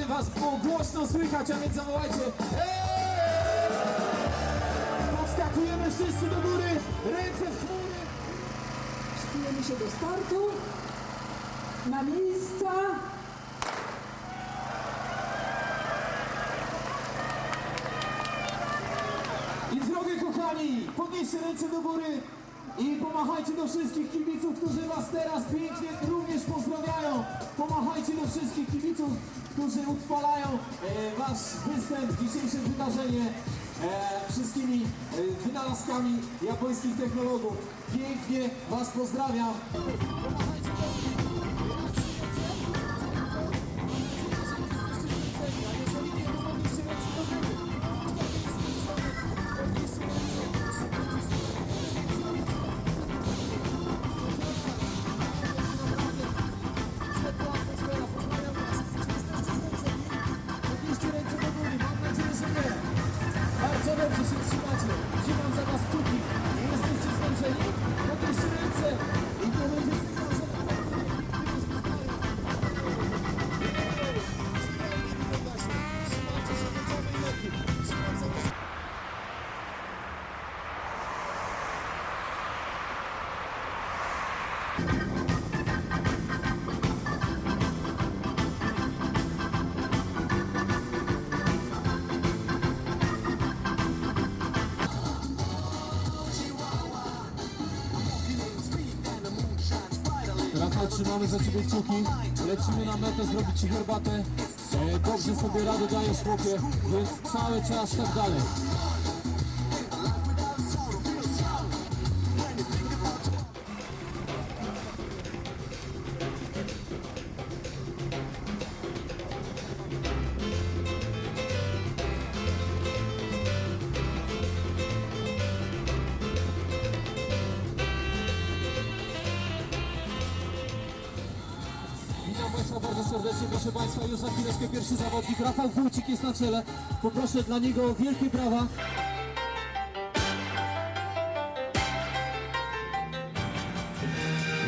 was było głośno słychać, a więc zawołajcie Eee! Podskakujemy wszyscy do góry, ręce w chmury. Szykujemy się do startu. Na miejsca. I drogę kochani, podnieście ręce do góry i pomachajcie do wszystkich kibiców, którzy was teraz pięknie również pozdrawiają. Pomachajcie którzy utrwalają e, wasz występ, dzisiejsze wydarzenie e, wszystkimi e, wynalazkami japońskich technologów. Pięknie was pozdrawiam. Rafał, trzymamy za Ciebie kciuki, lecimy na metę zrobić Ci herbatę. E, dobrze sobie radę dajesz chłopie, więc cały czas tak dalej. Witam Państwa bardzo serdecznie, proszę Państwa, już za chwileczkę pierwszy zawodnik, Rafał Wójcik jest na czele. Poproszę dla niego wielkie brawa.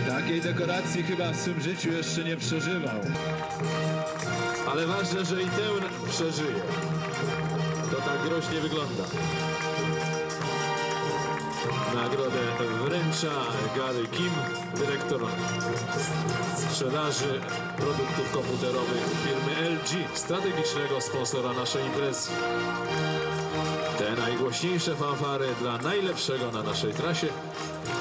Takiej dekoracji chyba w swym życiu jeszcze nie przeżywał. Ale ważne, że i tę przeżyje. To tak groźnie wygląda. Nagrodę wręcza Gary Kim, dyrektor sprzedaży produktów komputerowych firmy LG, strategicznego sponsora naszej imprezy. Te najgłośniejsze fanfary dla najlepszego na naszej trasie.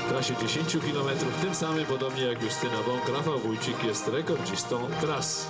Trasie 10 km, tym samym podobnie jak Justyna Bąk, Rafał Wójcik jest rekordzistą tras.